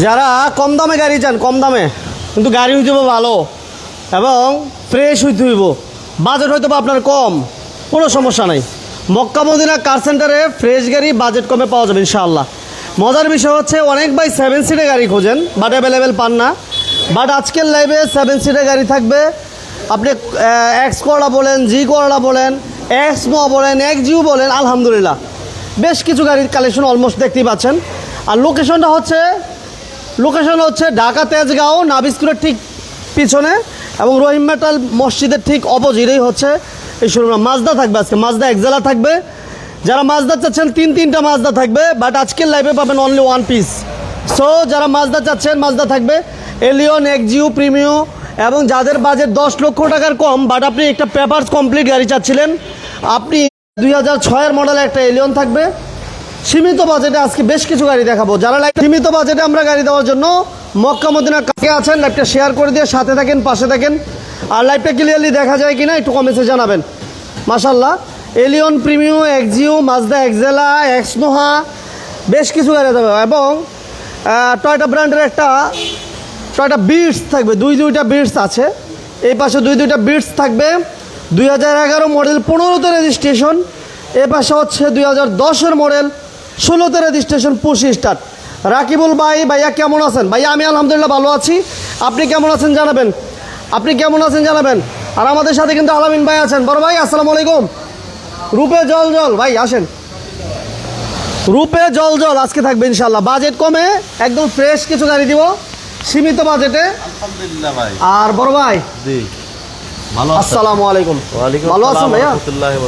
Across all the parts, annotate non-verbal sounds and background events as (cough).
যারা কম দামে গাড়ি চান, কম দামে, কিন্তু গাড়ি হইতে ভালো এবং ফ্রেশ হইতে হইব। বাজেট হয়তো বা আপনার কম, কোনো সমস্যা নাই। মক্কা মদিনা কার সেন্টারে ফ্রেশ গাড়ি বাজেট কমে পাওয়া যাবে ইনশাআল্লাহ। মজার বিষয় হচ্ছে অনেক ভাই সেভেন সিটের গাড়ি খোঁজেন বাট অ্যাভেলেবেল পান না। বাট আজকের লাইভে সেভেন সিটের গাড়ি থাকবে। আপনি এক্স করলা বলেন জি করলা বলেন এক্স ম বলেন এক্স জিও বলেন, আলহামদুলিল্লাহ। বেশ কিছু গাড়ির কালেকশন অলমোস্ট দেখতেই পাচ্ছেন। আর লোকেশনটা হচ্ছে লোকেশন হচ্ছে ঢাকা তেজগাঁও নাবিস্কুলের ঠিক পিছনে এবং রহিম মেটাল মসজিদের ঠিক অপোজিটেই হচ্ছে এই শোরুমটা। মাজদা থাকবে আজকে, মাজদা একজেলা থাকবে। যারা মাজদা চাচ্ছেন, তিন তিনটা মাজদা থাকবে বাট আজকের লাইভে পাবেন অনলি ওয়ান পিস সো যারা মাজদা চাচ্ছেন, মাজদা থাকবে। এলিয়ন এক্সিউ প্রিমিও এবং যাদের বাজেট দশ লক্ষ টাকার কম বাট আপনি একটা পেপারস কমপ্লিট গাড়ি চাচ্ছিলেন, আপনি দুই হাজার ছয়ের মডেল একটা এলিয়ন থাকবে। সীমিত বাজেটে আজকে বেশ কিছু গাড়ি দেখাবো। যারা লাইক সীমিত বাজেটে আমরা গাড়ি দেওয়ার জন্য মক্কা মদিনা কাকে আছেন লাইভটা শেয়ার করে দিয়ে সাথে থাকেন, পাশে থাকেন। আর লাইভটা ক্লিয়ারলি দেখা যায় কিনা একটু কমেন্টে জানাবেন। মাশাল্লাহ Allion Premio Axio Mazda Axela এক্সনোহা বেশ কিছু গাড়ি দেবে এবং টয়টা ব্র্যান্ডের একটা টয়টা বিটস থাকবে। দুই দুইটা বিটস আছে। এই পাশে দুই দুইটা বিটস থাকবে। দুই হাজার এগারো মডেল পনেরোতে রেজিস্ট্রেশন এ পাশে হচ্ছে দুই হাজার দশের মডেল ষোলোতে রেজিস্ট্রেশন পুশি স্টার্ট রাকিবুল ভাই ভাইয়া কেমন আছেন? ভাইয়া আমি আলহামদুলিল্লাহ ভালো আছি। আপনি কেমন আছেন জানাবেন? আপনি কেমন আছেন জানাবেন? আর আমাদের সাথে কিন্তু আলামিন ভাই আছেন। বড় ভাই আসসালামু আলাইকুম। রূপে জল জল ভাই আসেন। রূপে জল জল আজকে থাকবে ইনশাল্লাহ বাজেট কমে একদম ফ্রেশ কিছু গাড়ি দিব। সীমিত বাজেটে আর বড় ভাই ভালো আছেন? আসসালামু আলাইকুম। ওয়ালাইকুম ভালো আছেন ভাইয়া?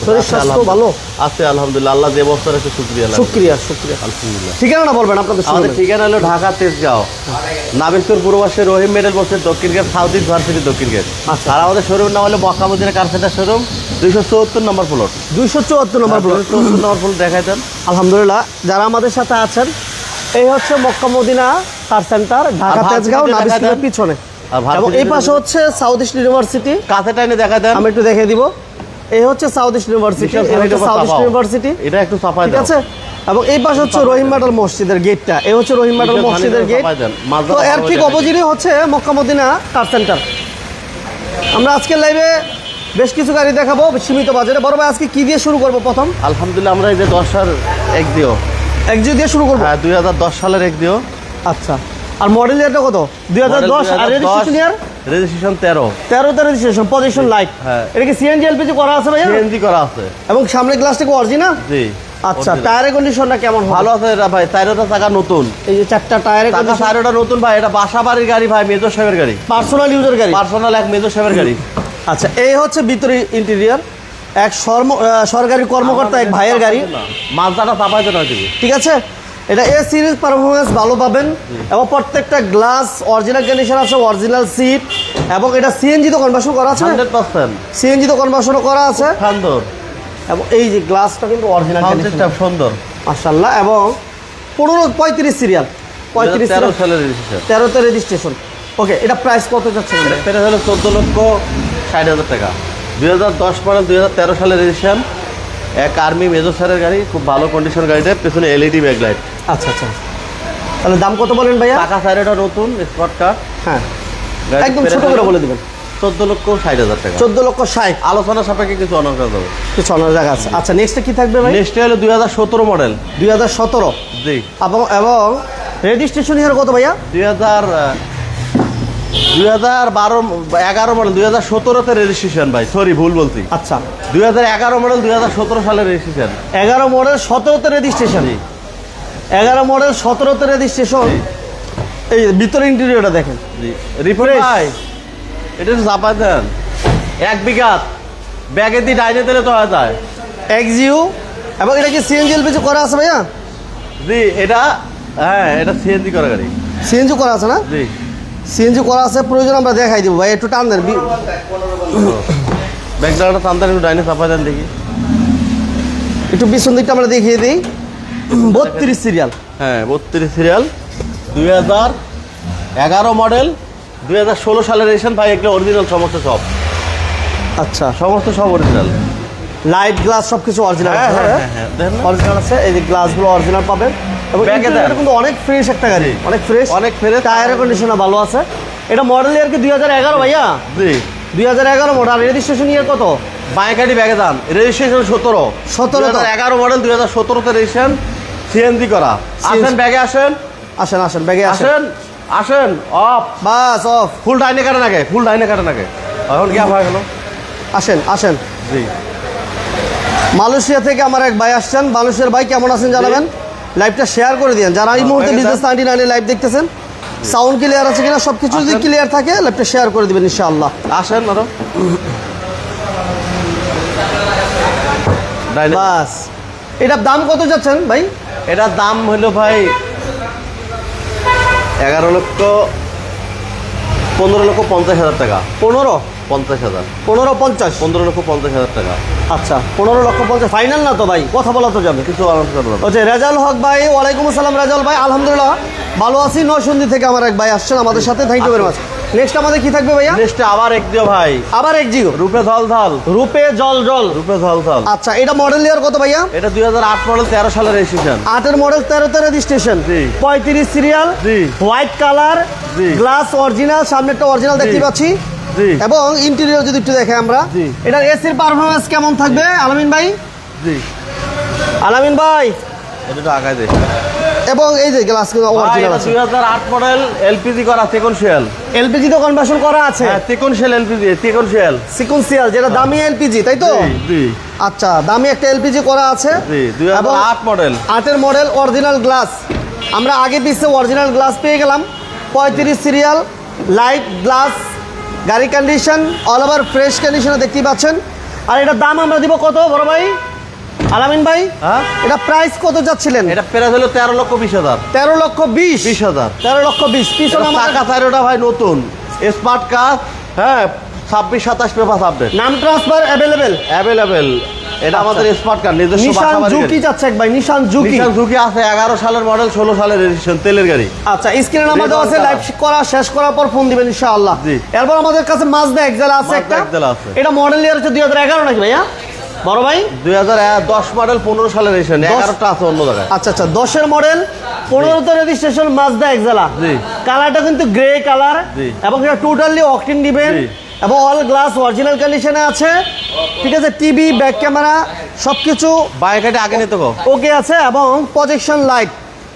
শরীর স্বাস্থ্য ভালো? আছে আলহামদুলিল্লাহ আল্লাহ যে বছর একটু শুকরিয়া আল্লাহ শুক্রিয়া শুক্রিয়া আলহামদুলিল্লাহ। ঠিকানাটা বলবেন আপনাদের আমাদের ঠিকানা হলো ঢাকা তেজগাঁও। নাবিস্কর পূর্বাসে রহিম মেডেল বসে দক্ষিণ গেট সাউথ ইস্ট ভার্সিটি দক্ষিণ গেট। আচ্ছা। আর আমাদের শোরুম নাম হলো মক্কামুদ্দিনা কার সেন্টার শোরুম দুইশো চুয়াত্তর নম্বর প্লট দুইশো চুয়াত্তর নম্বর চুয়াত্তর নম্বর প্লট দেখাই দেন। আলহামদুলিল্লাহ যারা আমাদের সাথে আছেন এই হচ্ছে Mecca Medina car centre Dhaka Tejgaon পিছনে। এবং এই পাশে হচ্ছে সাউথ ইস্ট ইউনিভার্সিটি কাছে টাইনে দেখাই দেন। আমি একটু দেখে দিব। এই হচ্ছে south east university south east university এটা একটু ঠিক আছে? এবং এই পাশে হচ্ছে রহিম মেটাল মসজিদের গেটটা। এই হচ্ছে রহিম বিশাল মসজিদের গেট। তো এর ঠিক দেখাই। অপোজিটে হচ্ছে মক্কা মদিনা কার সেন্টার। আমরা আজকের লাইভে বেশ কিছু গাড়ি দেখাবো সীমিত বাজারে বড় ভাই আজকে কি দিয়ে শুরু করব প্রথম? আলহামদুলিল্লাহ আমরা এই যে দশটার এক দিও। একজি দিয়ে শুরু করব? হ্যাঁ দুই হাজার দশ সালের এক দিও। আচ্ছা। আর মডেল ইয়ারটা কত? দুই হাজার দশ আর রেজিস্ট্রেশন ইয়ার রেজিস্ট্রেশন তেরো। তেরোতে রেজিস্ট্রেশন পজিশন লাইট হ্যাঁ। এটা কি সিএনজি এলপিজি করা আছে সিএনজি করা আছে। এবং সামনে গ্লাসটা কি অরিজিনাল জি আচ্ছা টায়ারের কন্ডিশনটা কেমন ভালো আছে এটা ভাই চাকা নতুন। এই যে চারটা টায়ারের চাকা চারোটা নতুন ভাই এটা বাসা বাড়ির গাড়ি ভাই মেজর সাহেবের গাড়ি। পার্সোনাল ইউজার গাড়ি। পার্সোনাল এক মেজর সাহেবের গাড়ি। আচ্ছা এই হচ্ছে ভিতরে ইন্টেরিয়ার এক সরকারি কর্মকর্তা এক ভাইয়ের গাড়ি। মালদাটা চাপাইতে নয় ঠিক আছে? এটা এ সিরিজ পারফরমেন্স ভালো পাবেন এবং প্রত্যেকটা গ্লাস অরিজিনাল কন্ডিশন আছে অরিজিনাল সিট এবং এটা সিএনজি তো কনভার্সন করা আছে? Hundred percent. সিএনজি তো কনভার্সনও করা আছে? সুন্দর। এবং এই যে গ্লাসটা কিন্তু অরিজিনাল সুন্দর। মার্শাল্লাহ এবং পনেরো পঁয়ত্রিশ সিরিয়াল পঁয়ত্রিশ তেরো সালের রেজিস্ট্রেশন তেরোতে রেজিস্ট্রেশন ওকে এটা প্রাইস কত যাচ্ছে? এটা হলো চোদ্দ লক্ষ ষাট হাজার টাকা। দুই হাজার দশ মডেল দুই হাজার তেরো সালের রেজিস্ট্রেশন এক আর্মি মেজর স্যারের গাড়ি খুব ভালো কন্ডিশন গাড়িটা পেছনে এলইডি ব্যাকলাইট আচ্ছা আচ্ছা। তাহলে দাম কত বলেন ভাইয়া? টাকা সাইডটা নতুন স্পট কার হ্যাঁ। একদম ছোট করে বলে দিবেন। চোদ্দ লক্ষ ষাট হাজার টাকা। চোদ্দ লক্ষ ষাট। আলোচনা সাপেক্ষে কিছু অনার যাবে। কিছু অনার জায়গা আছে। আচ্ছা নেক্সটে কি থাকবে ভাই? নেক্সট হলো দুই হাজার সতেরো মডেল দুই হাজার সতেরো। জি। এবং এবং রেজিস্ট্রেশন ইয়ার কত ভাইয়া? দুই হাজার দুই হাজার বারো এগারো মডেল দুই হাজার সতেরোতে রেজিস্ট্রেশন ভাই। সরি ভুল বলছি। আচ্ছা। দুই হাজার এগারো মডেল দুই হাজার সতেরো সালের রেজিস্ট্রেশন এগারো মডেল সতেরোতে রেজিস্ট্রেশন এগারো মডেল সতেরোতে রেজিস্ট্রেশন এই ভিতরে ইন্টেরিয়রটা দেখেন। রিফ্রেশ ভাই এটা একটু চাপা দেন। এক বিঘা ব্যাগে দিয়ে ডাইনে দিলে তো হয়ে যায়। এক্সিউ এবং এটা কি সিএনজি এলপিজি করা আছে ভাইয়া? জি এটা হ্যাঁ এটা সিএনজি করা গাড়ি। সিএনজি করা আছে না? জি। সিএনজি করা আছে প্রয়োজন আমরা দেখাই দিব। ভাই একটু টান দেন বি- ব্যাগ ডালাটা টানতেন একটু ডাইনে চাপা দেন দেখি। একটু পিছন দিকটা আমরা দেখিয়ে দিই। বত্রিশ সিরিয়াল হ্যাঁ বত্রিশ সিরিয়াল দুই হাজার এগারো মডেল দুই হাজার ষোলো সালের রেজিস্ট্রেশন ভাই এগুলো অরিজিনাল সমস্ত সব। আচ্ছা। সমস্ত সব অরিজিনাল লাইট গ্লাস সবকিছু অরিজিনাল হ্যাঁ হ্যাঁ? হ্যাঁ, হ্যাঁ অরিজিনাল আছে এই যে গ্লাসগুলো অরিজিনাল পাবেন। এবং এ কিন্তু অনেক ফ্রেশ একটা গাড়ি। অনেক ফ্রেশ অনেক fresh। টায়ারের কন্ডিশন ভালো আছে। এটা মডেল ইয়ার কি দুই হাজার এগারো ভাইয়া? জি। দুই হাজার এগারো মডেল রেজিস্ট্রেশন ইয়ার কত? বাইকাটি ব্যাগে দান। রেজিস্ট্রেশন সতেরো। 17 তো? এগারো মডেল দুই হাজার সতেরোতে রেজিস্ট্রেশন সিএনজি করা। আসেন ব্যাগে আসেন। আসেন আসেন ব্যাগে আসেন। আসেন অফ বাস অফ ফুল ডাইনে কাটে নাকি ফুল ডাইনে কাটে নাকি এখন কি হয়ে গেল। আসেন আসেন। জি। মালয়েশিয়া থেকে আমার এক ভাই আসছেন। মালয়েশিয়ার ভাই কেমন আছেন জানাবেন? লাইভটা শেয়ার করে দিন যারা এই মুহূর্তে বিজনেস. নাইনটি নাইনে লাইভ দেখতেছেন সাউন্ড ক্লিয়ার আছে কিনা? সব কিছু যদি ক্লিয়ার থাকে লাইভটা শেয়ার করে দিবেন ইনশাআল্লাহ। আসেন ডাইনে বাস। এটার দাম কত যাচ্ছেন ভাই? এটার দাম হলো ভাই এগারো লক্ষ পনেরো লক্ষ পঞ্চাশ হাজার টাকা। পনেরো? পঞ্চাশ হাজার। পনেরো পঞ্চাশ? পনেরো লক্ষ পঞ্চাশ হাজার টাকা। আচ্ছা পনেরো লক্ষ পঞ্চাশ। ফাইনাল না তো ভাই? কথা বলা তো যাবে। কিছু রেজাল হক ভাই ওয়ালাইকুম আসসালাম রেজাল ভাই। আলহামদুলিল্লাহ ভালো আছি। নরসিংদী থেকে আমার এক ভাই আসছেন আমাদের সাথে। Thank you very much next আমাদের কি থাকবে ভাইয়া? নেক্সটে আবার এক দিও ভাই। আবার এক জিও রূপে ধল ধল। রূপে জল জল। রূপে ধল ধল। আচ্ছা এটা মডেল ইয়ার কত ভাইয়া? এটা দুই হাজার আট মডেল তেরো সালের রেজিস্ট্রেশন আটের মডেল তেরো তেরো রেজিস্ট্রেশন জি। পঁয়ত্রিশ সিরিয়াল জি। হোয়াইট কালার জি। গ্লাস অরিজিনাল সামনেরটা অরিজিনাল দেখতে পাচ্ছি। জি। এবং ইন্টেরিয়র যদি একটু দেখে আমরা। এটার এসির পারফরমেন্স কেমন থাকবে? আলামিন ভাই? জি। আলামিন ভাই? এটা আগায় দে। এবং এই যে গ্লাস অরিজিনাল আছে। দুই হাজার আট মডেল এলপিজি করা সেকন্সিয়াল এলপিজি তো কনভার্সন করা আছে। হ্যাঁ সেকন্সিয়াল এলপিজি সেকন্সিয়াল সিকুয়েন্সিয়াল যেটা দামি এলপিজি তাই তো? জি আচ্ছা দামি একটা এলপিজি করা আছে। জি দুই এবং হাজার আট মডেল আটের মডেল অরিজিনাল গ্লাস আমরা আগে পিসে অরিজিনাল গ্লাস পেয়ে গেলাম। পঁয়ত্রিশ সিরিয়াল লাইট গ্লাস গাড়ি কন্ডিশন অল ওভার ফ্রেশ কন্ডিশনে দেখতেই পাচ্ছেন। আর এটার দাম আমরা দিব কত বড় ভাই? আলামিন ভাই হ্যাঁ? এটা প্রাইস কত যাচ্ছিলেন? এটা প্রাইস হলো তেরো লক্ষ বিশ হাজার। তেরো লক্ষ বিশ? বিশ হাজার। তেরো লক্ষ বিশ পিছনে এটা আমাদের চাকা চারোটা ভাই নতুন। স্মার্ট কার হ্যাঁ ছাব্বিশ সাতাশ পেপার আপডেট নাম ট্রান্সফার অ্যাভেলেবেল অ্যাভেলেবেল এটা আমাদের স্মার্ট কার নিজস্ব নিশান জুকি। যাচ্ছে এক ভাই নিশান জুকি নিশান ঝুঁকি আছে এগারো সালের মডেল ষোলো সালের রেজিস্ট্রেশন তেলের গাড়ি। আচ্ছা স্ক্রিনে নাম্বার দেওয়া আছে লাইভ করা শেষ করার পর ফোন দিবেন ইনশাআল্লাহ। জি। এরপর আমাদের কাছে মাজদা এক্সেলা আছে একটা। এটা মডেল ইয়ার হচ্ছে দুই হাজার এগারো নাকি ভাইয়া? বড় ভাই? দুই হাজার দশ মডেল পনেরো সালের রেজিস্ট্রেশন এগারোটা আছে অন্য জায়গায়। আচ্ছা আচ্ছা দশের মডেল পনেরোতে রেজিস্ট্রেশন মাজদা এক্সেলা জি। কালারটা কিন্তু গ্রে কালার এবং এটা টোটালি অকটিন দিবেন এবং অল গ্লাস অরিজিনাল কন্ডিশনে আছে। ঠিক আছে টিভি ব্যাক ক্যামেরা সব কিছু বাইকাটি আগে নিতে ওকে আছে এবং প্রজেকশন লাইট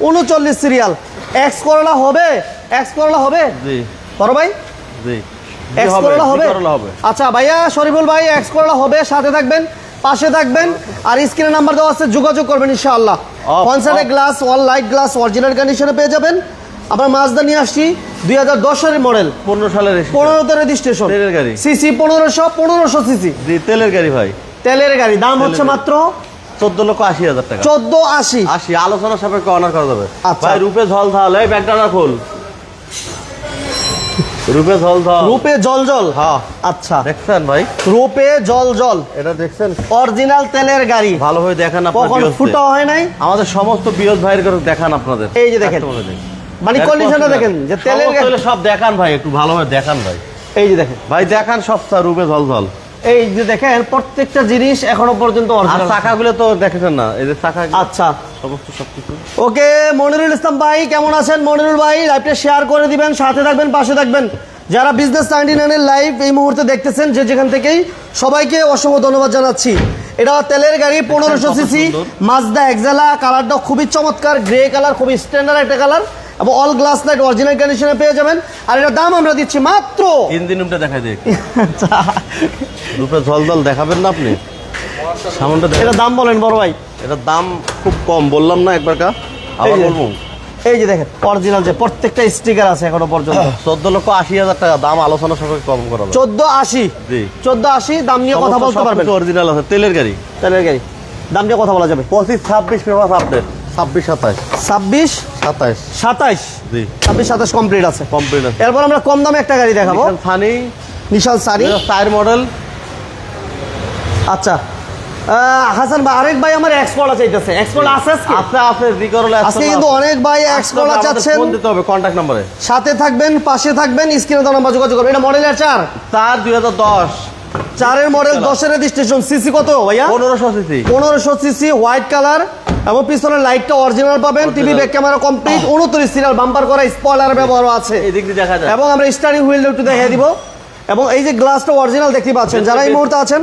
উনচল্লিশ সিরিয়াল এক্স করলা হবে? এক্স করলা হবে? জি। বড় ভাই? জি। এক্স করলা হবে আচ্ছা ভাইয়া শরীফুল ভাই এক্স করলা হবে সাথে থাকবেন। পাশে থাকবেন আর স্ক্রিনে নাম্বার দেওয়া আছে যোগাযোগ করবেন ইনশাআল্লাহ। কনসার্টে glass all light glass original কন্ডিশনে পেয়ে যাবেন। আমরা মাছদা নিয়ে আসছি দুই হাজার দশের মডেল পনেরো সালের registration। পনেরোতে রেজিস্ট্রেশন তেলের গাড়ি। সিসি পনেরোশো পনেরোশো সিসি। তেলের গাড়ি ভাই। তেলের গাড়ি দাম হচ্ছে মাত্র চোদ্দ লক্ষ আশি হাজার টাকা। চোদ্দ আশি। আশি আলোচনা সাপেক্ষে অনার করা যাবে। আচ্ছা। রূপে ঝল ঝাল এই ব্যাগটা খোল রূপে ঝল ঝল রূপে জল জল হ্যাঁ আচ্ছা। দেখছেন ভাই? রূপে জল জল। এটা দেখছেন? অরিজিনাল তেলের গাড়ি। দেখান আপনার কখন। ফুটা হয় নাই? আমাদের সমস্ত ভাইয়ের করে দেখান আপনাদের। এই যে দেখেন। মানে কন্ডিশনটা দেখেন যে তেলের গাড়ি সব দেখান ভাই একটু ভালোভাবে দেখান ভাই। এই যে দেখেন। ভাই দেখান সব রূপে ঝল ঝল এই যে দেখেন প্রত্যেকটা জিনিস এখনও পর্যন্ত চাকাগুলো তো দেখেছেন না? এই যে চাকা আচ্ছা। সমস্ত সবকিছু। ওকে মনিরুল ইসলাম ভাই কেমন আছেন? মনিরুল ভাই লাইভটা শেয়ার করে দিবেন সাথে থাকবেন পাশে থাকবেন। যারা বিজনেস নাইনটি নাইনের লাইভ এই মুহূর্তে দেখতেছেন যে যেখান থেকেই সবাইকে অসংখ্য ধন্যবাদ জানাচ্ছি। এটা তেলের গাড়ি পনেরোশো সিসি। মাজদা এক্সালা কালারটা খুবই চমৎকার গ্রে কালার খুবই স্ট্যান্ডার্ড একটা কালার এবং অল গ্লাস লাইট অরিজিনাল কন্ডিশনে পেয়ে যাবেন। আর এটার দাম আমরা দিচ্ছি মাত্র ইঞ্জিন রুমটা দেখাই দিই আচ্ছা, ঝল ঝল দেখাবেন না আপনি? সামনটা এটার দাম বলেন বড় ভাই। এটার দাম খুব কম বললাম না একবার কা। আবার। বলব। এই যে দেখেন অরিজিনাল যে প্রত্যেকটা স্টিকার আছে এখনও পর্যন্ত। চোদ্দ লক্ষ আশি হাজার টাকা দাম আলোচনা সবাই কম করা। চোদ্দ আশি? জি। চোদ্দ আশি দাম নিয়ে কথা বলতে পারবেন। অরিজিনাল আছে তেলের গাড়ি। তেলের গাড়ি। দাম নিয়ে কথা বলা যাবে। পঁচিশ ছাব্বিশ পেপার আপডেট ছাব্বিশ সাতাশ ছাব্বিশ? সাতাশ সাতাইশ? জি। ছাব্বিশ সাতাশ কমপ্লিট আছে। কমপ্লিট আছে। এরপর আমরা কম দামে একটা গাড়ি দেখাবো। ফানি নিশাল সারি টায়ার মডেল আচ্ছা। হাসান ভাই আরেক ভাই আমার এক্সপোর্ট চাইতেছে। এক্সপোর্ট আছে আজকে? জি আজকে কিন্তু অনেক ভাই এক্সপোর্ট চাচ্ছেন। ফোন দিতে হবে কন্ট্যাক্ট নম্বরে সাথে থাকবেন পাশে থাকবেন স্ক্রিনে তো নাম্বার যোগাযোগ করবেন। এটা মডেলের চার? চার দুই হাজার দশ। চারের মডেল দশের রেজিস্ট্রেশন সিসি কত ভাইয়া? পনেরোশো সিসি পনেরোশো সিসি হোয়াইট কালার এবং পিছনের লাইটটা অরিজিনাল পাবেন। টিভি ব্যাক ক্যামেরা কমপ্লিট উনত্রিশ সিরিয়াল বাম্পার করা স্পয়লার ব্যবহার আছে। এদিক দিয়ে দেখা যায়। এবং আমরা স্টারিং হুইল একটু দেখিয়ে দিব। এবং এই যে গ্লাসটা অরিজিনাল দেখতে পাচ্ছেন যারা এই মুহূর্তে আছেন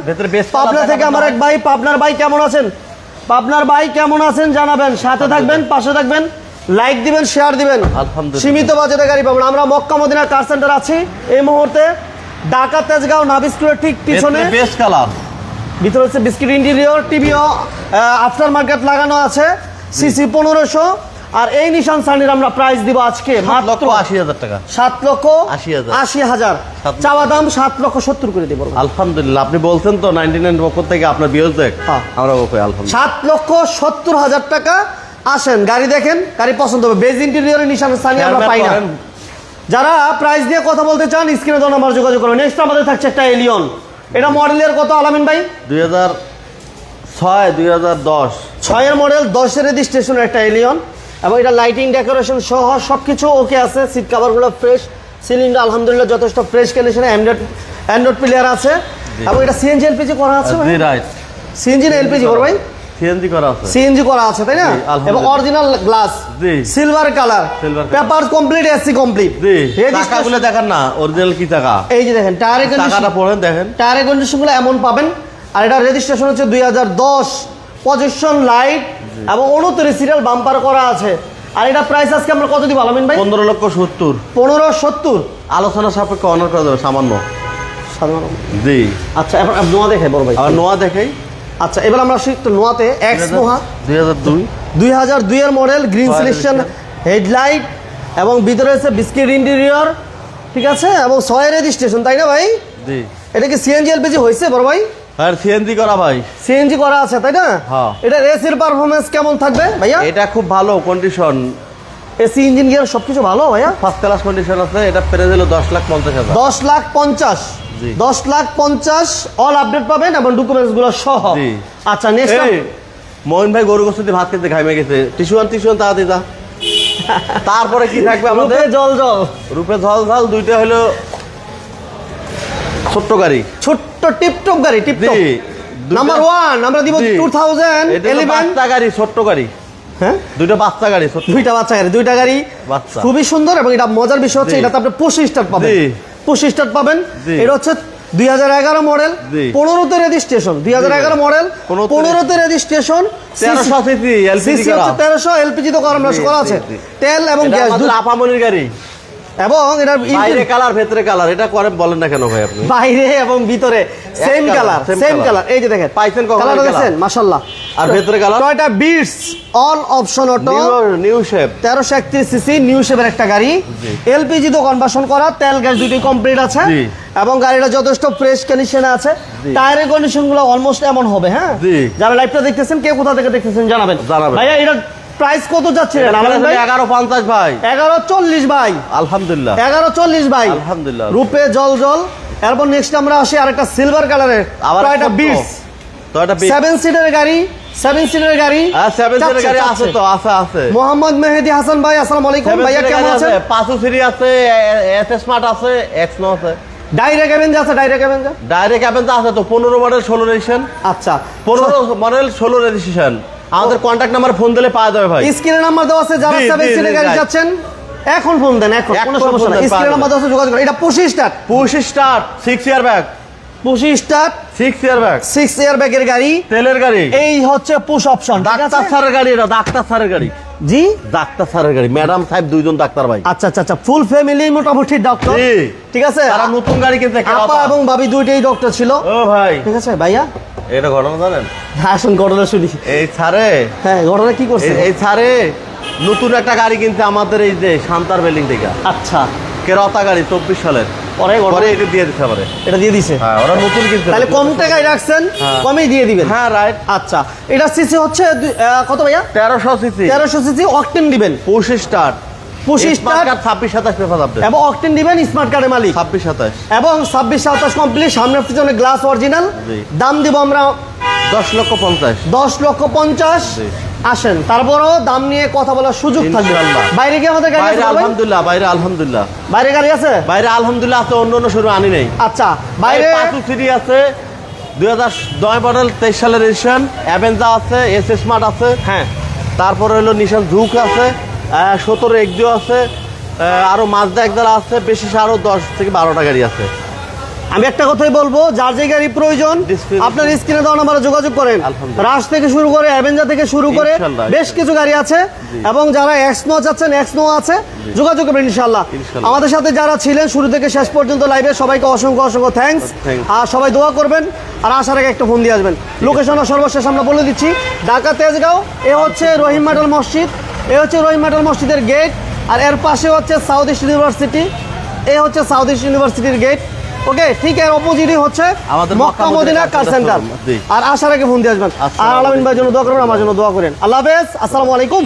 পাবনা থেকে আমার এক ভাই পাবনার ভাই কেমন আছেন? পাবনার ভাই কেমন আছেন জানাবেন সাথে থাকবেন পাশে থাকবেন লাইক দিবেন শেয়ার দিবেন। আলহামদুলিল্লাহ। সীমিত বাজেটে গাড়ি পাবেন। আমরা মক্কা মদিনা কার সেন্টার আছি। এই মুহূর্তে ঢাকা তেজগাঁও নাভি স্কুলের ঠিক পিছনে বেস্ট কালার ভিতরে হচ্ছে বিস্কিট ইন্টেরিয়র টিভিও আফটার মার্কেট লাগানো আছে। সিসি পনেরোশো। আর এই নিশান সানির আমরা প্রাইস দিব আজকে মাত্র আশি হাজার টাকা। সাত লক্ষ আশি হাজার। আশি হাজার। চাওয়া দাম সাত লক্ষ সত্তর করে দেবো। আলহামদুলিল্লাহ আপনি বলছেন তো নাইনটি নাইন পক্ষ থেকে আপনার বিয়োজ দেখ। হ্যাঁ। আমরা ওকে আলহামদুলিল্লাহ। সাত লক্ষ সত্তর হাজার টাকা। আসেন গাড়ি দেখেন গাড়ি পছন্দ হবে। বেজ ইন্টেরিয়রের নিশান সানি আমরা পাই না। যারা প্রাইস দিয়ে কথা বলতে চান স্ক্রিনে তো নাম্বার যোগাযোগ করুন। নেক্সট আমাদের থাকছে একটা এলিয়ন এটা মডেলের কত আলামিন ভাই? দুই হাজার ছয় দুই হাজার দশ। ছয়ের মডেল দশের রেজিস্ট্রেশন একটা এলিয়ন এবং এটা লাইটিং ডেকোরেশন সহ সব কিছু ওকে আছে সিট কাভারগুলো ফ্রেশ সিলিন্ডার আলহামদুলিল্লাহ যথেষ্ট ফ্রেশ কন্ডিশনে অ্যান্ড্রয়েড অ্যান্ড্রয়েড প্লেয়ার আছে। এবং এটা সিএনজি এলপিজি করা আছে জি রাইট সিএনজি না এলপিজি বড় ভাই? সিএনজি করা আছে। সিএনজি করা আছে তাই না? এবং অরিজিনাল গ্লাস জি। Silver colour. Paper complete AC complete জি। টাকাগুলো দেখেন না অরিজিনাল কি টাকা? এই যে দেখেন টায়ারের টাকাটা পড়েন দেখেন। টায়ারের কন্ডিশনগুলো এমন পাবেন। আর এটা রেজিস্ট্রেশন হচ্ছে দুই হাজার দশ পজিশন লাইট এবং উনত্রিশ সিরিয়াল বাম্পার করা আছে। আর এটা প্রাইস আজকে আমরা কত দিব আলামিন ভাই? পনেরো লক্ষ সত্তর। পনেরো সত্তর? আলোচনা সাপেক্ষে অনার করা দেবে সামান্য। জি। আচ্ছা এবার নোয়া দেখাই বড় ভাই। আর নোয়া দেখেই। আচ্ছা এবার আমরা আসি একটু নোয়াতে। এক্স নোহা দুই হাজার দুই। দুই হাজার দুইয়ের মডেল গ্রিন সিলেকশন হেডলাইট এবং ভিতরে হচ্ছে বিস্কিট ইন্টেরিয়র ঠিক আছে? এবং ছয় রেজিস্ট্রেশন তাই না ভাই? জি। এটা কি সিএনজি এলপিজি হয়েছে বড় ভাই? আর সিএনজি করা ভাই। সিএনজি করা আছে তাই না? হ্যাঁ। এটা এসির পারফরমেন্স কেমন থাকবে ভাইয়া? এটা খুব ভালো কন্ডিশন এসি ইঞ্জিন গিয়ার সবকিছু ভালো ভাইয়া? ফার্স্ট ক্লাস কন্ডিশন আছে এটা পেরে দিল দশ লাখ পঞ্চাশ হাজার। দশ লাখ পঞ্চাশ। দশ লাখ পঞ্চাশ অল আপডেট পাবেন এবং ডকুমেন্টসগুলো সহ আচ্ছা নেক্সট মোহন ভাই গরু গোস্ত ভাত খেতে ঘামে গেছে। টিসুয়ান টিসুয়ান তা দিতা (laughs) তারপরে কি থাকবে আমাদের? জল জল। রূপে ঝল ঝাল দুইটা হলো ছোট্ট গাড়ি। ছোট্ট টিপটপ গাড়ি টিপটপ। নাম্বার ওয়ান আমরা দিব। টু থাউজেন্ড বাচ্চা গাড়ি ছোট্ট গাড়ি। হ্যাঁ? দুইটা বাচ্চা গাড়ি দুইটা বাচ্চা গাড়ি দুইটা গাড়ি। বাচ্চা। খুবই সুন্দর এবং এটা মজার বিষয় হচ্ছে। এটাতে আপনি পুশ স্টার্ট পাবেন। জি। পুশ স্টার্ট পাবেন। এটা হচ্ছে দুই হাজার এগারো মডেল। পনেরোতে রেজিস্ট্রেশন দুই হাজার এগারো মডেল পনেরোতে- রেজিস্ট্রেশন তেরোশো তেরোশো এলপিজি তো করা আছে। তেল এবং গ্যাস আপামনির গাড়ি। এবং এটার বাইরে কালার ভেতরে কালার এটা করে বলেন না কেন ভাই আপনি? বাইরে এবং ভিতরে সেম কালার সেম। কালার এই যে দেখেন পাইছেন কালার দেখেন মাশাআল্লাহ। আর ভেতরে colour? Toyota Vitz all option auto new shape তেরোশো একত্রিশ সিসি নিউ শেপের একটা গাড়ি। এলপিজি তো কনভার্সন করা তেল গ্যাস দুটি কমপ্লিট আছে। এবং গাড়িটা যথেষ্ট ফ্রেশ কন্ডিশনে আছে। টায়ারের কন্ডিশনগুলো অলমোস্ট এমন হবে হ্যাঁ। যারা লাইভটা দেখতেছেন কে কোথা থেকে দেখতেছেন জানাবেন। জানাবেন। ভাইয়া এটা প্রাইস কত যাচ্ছে এগারো পঞ্চাশ ভাই। এগারো চল্লিশ ভাই। আলহামদুলিল্লাহ। এগারো চল্লিশ ভাই। আলহামদুলিল্লাহ। রূপে জল জল। এরপর নেক্সট আমরা আসি আরেকটা সিলভার কালারের আবার একটা। বিটস এটা সেভেন সিটার গাড়ি। সেভেন সিটার গাড়ি। হ্যাঁ সেভেন সিটের গাড়ি আছে তো আছে আছে। মোহাম্মদ মেহেদি হাসান ভাই আসসালামু আলাইকুম। সেভেন ভাইয়া কেমন আছেন? আছে পাঁচু সিরি আছে এস স্মার্ট আছে এক্স নো আছে। ডাইরেক্ট অ্যাভেঞ্জ আছে ডাইরেক্ট অ্যাভেঞ্জ ডাইরেক্ট আছে তো পনেরো মডেল ষোলো রেজিস্ট্রেশন। আচ্ছা। পনেরো মডেল ষোলো রেজিস্ট্রেশন। আমাদের কন্ট্যাক্ট নাম্বার ফোন দিলে পাওয়া যাবে ভাই। স্ক্রিনে নাম্বার দেওয়া আছে যারা সেভেন সিটের গাড়ি যাচ্ছেন এখন ফোন দেন এখন কোনো সমস্যা নাই। পাওয়া স্ক্রিনে নাম্বার দেওয়া আছে যোগাযোগ করুন। এটা পঁচিশ star push start six airbag পঁচিশ star six airbag six ইয়ার ব্যাগের গাড়ি। তেলের গাড়ি। এই হচ্ছে পুশ অপশন ডাক্তার স্যারের গাড়ি এটা ডাক্তার স্যারের গাড়ি। জি? ডাক্তার স্যারের গাড়ি ম্যাডাম সাহেব দুইজন ডাক্তার ভাই। আচ্ছা আচ্ছা আচ্ছা ফুল ফ্যামিলি মোটামুটি ডক্টর জি। ঠিক আছে? তারা নতুন গাড়ি কিনতে আপা এবং ভাবি দুইটাই ডক্টর ছিল। ও ভাই। ঠিক আছে ভাইয়া? এটা ঘটনা জানেন? আসুন ঘটনা শুনি। এই ছাড়ে হ্যাঁ ঘটনা কি করছে এই- ছাড়ে নতুন একটা গাড়ি কিনছে আমাদের এই যে শান্তার বিল্ডিং থেকে। আচ্ছা। কেরতা গাড়ি চব্বিশ সালের। পরে পরে এটা দিয়ে দিতে পারে এটা দিয়ে দিছে? হ্যাঁ ওরা নতুন কিনছে। তাহলে কম টাকায় রাখছেন হ্যাঁ। কমেই দিয়ে দিবেন? হ্যাঁ রাইট। আচ্ছা। এটা সিসি হচ্ছে কত ভাইয়া? তেরোশো সিসি। তেরোশো সিসি অকটেন দিবেন। পুশ স্টার্ট এবং অকটেন দিবেন স্মার্ট কার্ডের মালিক। ছাব্বিশ সাতাশ। এবং ছাব্বিশ সাতাশ কমপ্লিট পিছনে গ্লাস অরিজিনাল দাম দিব আমরা দশ লক্ষ পঞ্চাশ। দশ লক্ষ পঞ্চাশ। আসেন তারপরও দাম নিয়ে কথা বলার সুযোগ থাকবে। বাইরে কি আমাদের গাড়ি? আলহামদুলিল্লাহ বাইরে আলহামদুলিল্লাহ। বাইরে গাড়ি আছে? বাইরে আলহামদুলিল্লাহ আছে অন্য অন্য শোরুম আনি নেই। আচ্ছা বাইরে পাঁচু আছে দুই হাজার নয় মডেল তেইশ সালের রেজিস্ট্রেশন অ্যাভেঞ্জা আছে এস স্মার্ট আছে। হ্যাঁ। তারপরে হলো নিশান ঝুঁক আছে। সতেরো এক্সিও আছে আহ, আরও মাজদা একদাল আছে বেশি আরও দশ থেকে বারোটা গাড়ি আছে। আমি একটা কথাই বলব যার যে গাড়ি প্রয়োজন আপনার স্ক্রিনে দেওয়া নাম্বারে যোগাযোগ করেন। রাশ থেকে শুরু করে অ্যাভেঞ্জার থেকে শুরু করে বেশ কিছু গাড়ি আছে এবং যারা এক্সনো যাচ্ছেন এক্সনো আছে যোগাযোগ করবেন ইনশাল্লাহ। আমাদের সাথে যারা ছিলেন শুরু থেকে শেষ পর্যন্ত লাইভে সবাইকে অসংখ্য অসংখ্য থ্যাঙ্কস আর সবাই দোয়া করবেন আর আসার আগে একটা ফোন দিয়ে আসবেন। লোকেশন সর্বশেষ আমরা বলে দিচ্ছি ঢাকা তেজগাঁও এ হচ্ছে রহিম মেডাল মসজিদ। এ হচ্ছে রহিম মেডাল মসজিদের গেট আর এর পাশে হচ্ছে সাউথ ইস্ট ইউনিভার্সিটি এ হচ্ছে সাউথ ইস্ট ইউনিভার্সিটির গেট। ওকে ঠিক এর অপোজিটই হচ্ছে আমাদের মক্কা মদিনা কার সেন্টার আর আসার আগে ফোন দিয়ে আসবেন। আর আলামিন ভাইয়ের জন্য দোয়া করবেন আমার জন্য দোয়া করেন। আল্লাহ হাফেজ আসসালামু আলাইকুম।